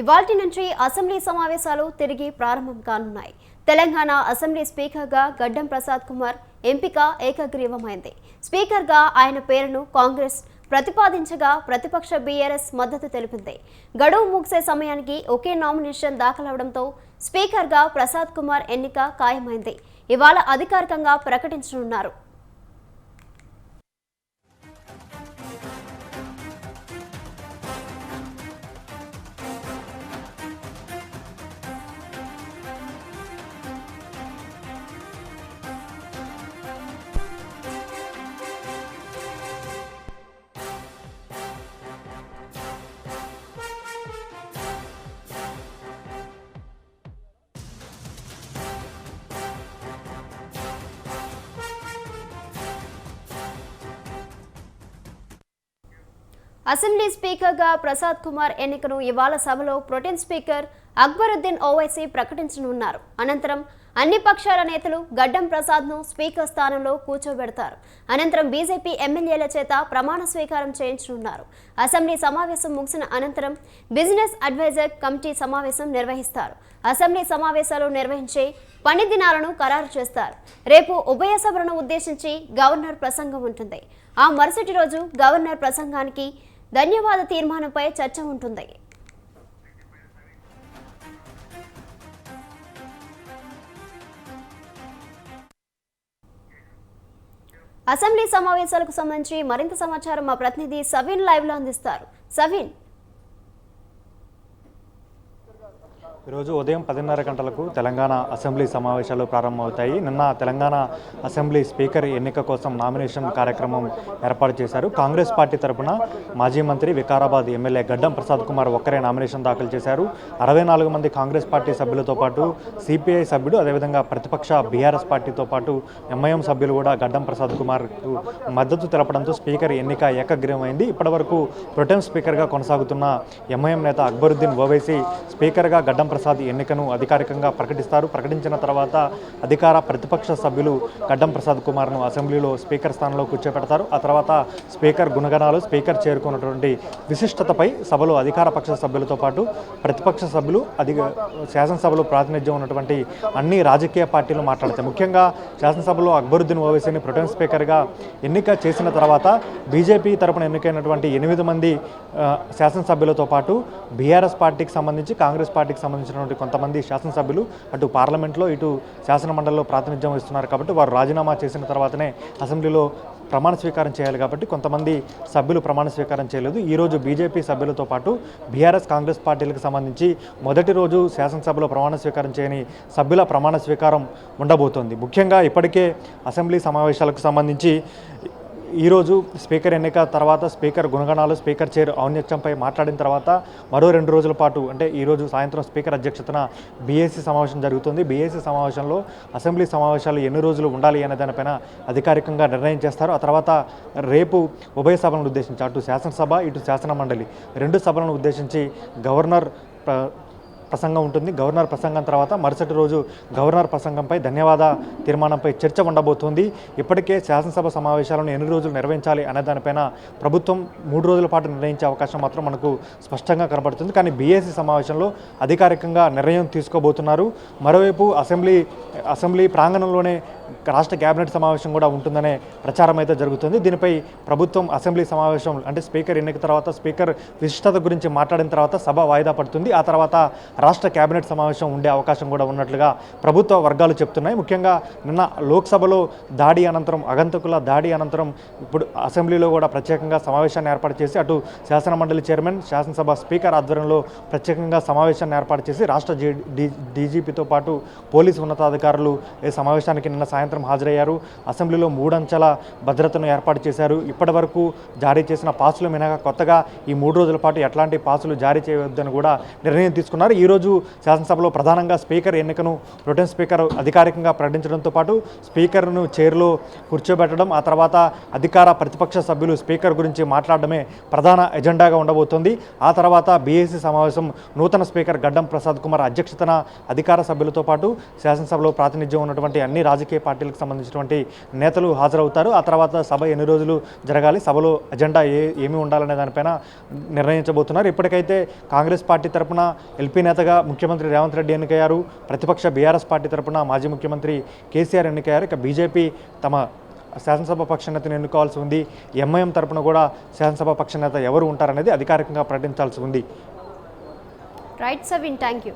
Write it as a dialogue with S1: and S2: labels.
S1: ఇవాల్టి నుంచి అసెంబ్లీ సమావేశాలు తిరిగి ప్రారంభం కానున్నాయి. తెలంగాణ అసెంబ్లీ స్పీకర్గా గడ్డం ప్రసాద్ కుమార్ ఎంపిక ఏకగ్రీవమైంది. స్పీకర్గా ఆయన పేరును కాంగ్రెస్ ప్రతిపాదించగా ప్రతిపక్ష బీఆర్ఎస్ మద్దతు తెలిపింది. గడువు ముగిసే సమయానికి ఒకే నామినేషన్ దాఖలవడంతో స్పీకర్గా ప్రసాద్ కుమార్ ఎన్నిక ఖాయమైంది. ఇవాళ అధికారికంగా ప్రకటించనున్నారు. అసెంబ్లీ స్పీకర్గా ప్రసాద్ కుమార్ ఎన్నికను ఇవాళ సభలో ప్రొటెన్ స్పీకర్ అక్బరుద్దీన్ ఓవైసీ ప్రకటించనున్నారు. అనంతరం అన్ని పక్షాల నేతలు గడ్డం ప్రసాద్ను స్పీకర్ స్థానంలో కూర్చోబెడతారు. అనంతరం బీజేపీ ఎమ్మెల్యేల చేత ప్రమాణ స్వీకారం చేయించనున్నారు. అసెంబ్లీ సమావేశం ముగిసిన అనంతరం బిజినెస్ అడ్వైజర్ కమిటీ సమావేశం నిర్వహిస్తారు. అసెంబ్లీ సమావేశాలు నిర్వహించే పని దినాలను ఖరారు చేస్తారు. రేపు ఉభయ సభలను ఉద్దేశించి గవర్నర్ ప్రసంగం ఉంటుంది. ఆ మరుసటి రోజు గవర్నర్ ప్రసంగానికి ధన్యవాద తీర్మానంపై చర్చ ఉంటుంది. అసెంబ్లీ సమావేశాలకు సంబంధించి మరింత సమాచారం మా ప్రతినిధి సవిన్ లైవ్లో అందిస్తారు. సవిన్
S2: ఈరోజు ఉదయం పదిన్నర గంటలకు తెలంగాణ అసెంబ్లీ సమావేశాలు ప్రారంభమవుతాయి. నిన్న తెలంగాణ అసెంబ్లీ స్పీకర్ ఎన్నిక కోసం నామినేషన్ కార్యక్రమం ఏర్పాటు చేశారు. కాంగ్రెస్ పార్టీ తరపున మాజీ మంత్రి వికారాబాద్ ఎమ్మెల్యే గడ్డం ప్రసాద్ కుమార్ ఒక్కరే నామినేషన్ దాఖలు చేశారు. అరవై నాలుగు మంది కాంగ్రెస్ పార్టీ సభ్యులతో పాటు సిపిఐ సభ్యుడు అదేవిధంగా ప్రతిపక్ష బీఆర్ఎస్ పార్టీతో పాటు ఎంఐఎం సభ్యులు కూడా గడ్డం ప్రసాద్ కుమార్కు మద్దతు తెలపడంతో స్పీకర్ ఎన్నిక ఏకగ్రీవమైంది. ఇప్పటివరకు ప్రొటెం స్పీకర్గా కొనసాగుతున్న ఎంఐఎం నేత అక్బరుద్దీన్ ఓవైసీ స్పీకర్గా గడ్డం ప్రసాద్ ఎన్నికను అధికారికంగా ప్రకటిస్తారు. ప్రకటించిన తర్వాత అధికార ప్రతిపక్ష సభ్యులు గడ్డం ప్రసాద్ కుమార్ను అసెంబ్లీలో స్పీకర్ స్థానంలో కూర్చోపెడతారు. ఆ తర్వాత స్పీకర్ గుణగణాలు స్పీకర్ చేరుకున్నటువంటి విశిష్టతపై సభలో అధికార పక్ష సభ్యులతో పాటు ప్రతిపక్ష సభ్యులు అధిక శాసనసభలో ప్రాతినిధ్యం ఉన్నటువంటి అన్ని రాజకీయ పార్టీలు మాట్లాడతాయి. ముఖ్యంగా శాసనసభలో అక్బరుద్దీన్ ఓవైసీని ప్రొటెన్ స్పీకర్గా ఎన్నిక చేసిన తర్వాత బీజేపీ తరపున ఎన్నికైనటువంటి ఎనిమిది మంది శాసనసభ్యులతో పాటు బీఆర్ఎస్ పార్టీకి సంబంధించి కాంగ్రెస్ పార్టీకి సంబంధించినటువంటి కొంతమంది శాసనసభ్యులు అటు పార్లమెంట్లో ఇటు శాసనమండలిలో ప్రాతినిధ్యం వహిస్తున్నారు కాబట్టి వారు రాజీనామా చేసిన తర్వాతనే అసెంబ్లీలో ప్రమాణ స్వీకారం చేయాలి కాబట్టి కొంతమంది సభ్యులు ప్రమాణ స్వీకారం చేయలేదు. ఈరోజు బీజేపీ సభ్యులతో పాటు బీఆర్ఎస్ కాంగ్రెస్ పార్టీలకు సంబంధించి మొదటి రోజు శాసనసభలో ప్రమాణ స్వీకారం చేయని సభ్యుల ప్రమాణ స్వీకారం ఉండబోతోంది. ముఖ్యంగా ఇప్పటికే అసెంబ్లీ సమావేశాలకు సంబంధించి ఈరోజు స్పీకర్ ఎన్నిక తర్వాత స్పీకర్ గుణగణాలు స్పీకర్ చైర్ ఔన్నత్యంపై మాట్లాడిన తర్వాత మరో రెండు రోజుల పాటు అంటే ఈరోజు సాయంత్రం స్పీకర్ అధ్యక్షతన బీఏసీ సమావేశం జరుగుతుంది. బీఏసీ సమావేశంలో అసెంబ్లీ సమావేశాలు ఎన్ని రోజులు ఉండాలి అనే దానిపైన అధికారికంగా నిర్ణయం చేస్తారు. ఆ తర్వాత రేపు ఉభయ సభలను ఉద్దేశించి అటు శాసనసభ ఇటు శాసన మండలి రెండు సభలను ఉద్దేశించి గవర్నర్ ప్రసంగం ఉంటుంది. గవర్నర్ ప్రసంగం తర్వాత మరుసటి రోజు గవర్నర్ ప్రసంగంపై ధన్యవాద తీర్మానంపై చర్చ ఉండబోతోంది. ఇప్పటికే శాసనసభ సమావేశాలను ఎన్ని రోజులు నిర్వహించాలి అనే దానిపైన ప్రభుత్వం మూడు రోజుల పాటు నిర్ణయించే అవకాశం మాత్రం మనకు స్పష్టంగా కనబడుతుంది. కానీ బీఏసీ సమావేశంలో అధికారికంగా నిర్ణయం తీసుకోబోతున్నారు. మరోవైపు అసెంబ్లీ అసెంబ్లీ ప్రాంగణంలోనే రాష్ట్ర కేబినెట్ సమావేశం కూడా ఉంటుందనే ప్రచారం అయితే జరుగుతుంది. దీనిపై ప్రభుత్వం అసెంబ్లీ సమావేశం అంటే స్పీకర్ ఎన్నిక తర్వాత స్పీకర్ విశిష్టత గురించి మాట్లాడిన తర్వాత సభ వాయిదా పడుతుంది. ఆ తర్వాత రాష్ట్ర కేబినెట్ సమావేశం ఉండే అవకాశం కూడా ఉన్నట్లుగా ప్రభుత్వ వర్గాలు చెప్తున్నాయి. ముఖ్యంగా నిన్న లోక్సభలో దాడి అనంతరం అగంతకుల దాడి అనంతరం ఇప్పుడు అసెంబ్లీలో కూడా ప్రత్యేకంగా సమావేశాన్ని ఏర్పాటు చేసి అటు శాసన మండలి చైర్మన్ శాసనసభ స్పీకర్ ఆధ్వర్యంలో ప్రత్యేకంగా సమావేశాన్ని ఏర్పాటు చేసి రాష్ట్ర జీ డీజీపీతో పాటు పోలీసు ఉన్నతాధికారులు ఈ సమావేశానికి నిన్న సాయంత్రం హాజరయ్యారు. అసెంబ్లీలో మూడంచెల భద్రతను ఏర్పాటు చేశారు. ఇప్పటి వరకు జారీ చేసిన పాసులు మినహా కొత్తగా ఈ మూడు రోజుల పాటు ఎట్లాంటి పాసులు జారీ చేయవద్దని కూడా నిర్ణయం తీసుకున్నారు. ఈరోజు శాసనసభలో ప్రధానంగా స్పీకర్ ఎన్నికను ప్రొటెం స్పీకర్ అధికారికంగా ప్రకటించడంతో పాటు స్పీకర్ను చైర్లో కూర్చోబెట్టడం ఆ తర్వాత అధికార ప్రతిపక్ష సభ్యులు స్పీకర్ గురించి మాట్లాడడమే ప్రధాన ఎజెండాగా ఉండబోతోంది. ఆ తర్వాత బీఏసీ సమావేశం నూతన స్పీకర్ గడ్డం ప్రసాద్ కుమార్ అధ్యక్షతన అధికార సభ్యులతో పాటు శాసనసభలో ప్రాతినిధ్యం ఉన్నటువంటి అన్ని రాజకీయ పార్టీలకు సంబంధించినటువంటి నేతలు హాజరవుతారు. ఆ తర్వాత సభ ఎన్ని రోజులు జరగాలి సభలో అజెండా ఏ ఏమి ఉండాలనే దానిపైన నిర్ణయించబోతున్నారు. ఇప్పటికైతే కాంగ్రెస్ పార్టీ తరపున ఎల్పీ నేతగా ముఖ్యమంత్రి రేవంత్ రెడ్డి ఎన్నికయ్యారు. ప్రతిపక్ష బీఆర్ఎస్ పార్టీ తరపున మాజీ ముఖ్యమంత్రి కేసీఆర్ ఎన్నికయ్యారు. ఇక బీజేపీ తమ శాసనసభ పక్ష నేతను ఎన్నుకోవాల్సి ఉంది. ఎంఐఎం తరపున కూడా శాసనసభ పక్ష నేత ఎవరు ఉంటారనేది అధికారికంగా ప్రకటించాల్సి ఉంది.
S1: Right సవిన్ thank you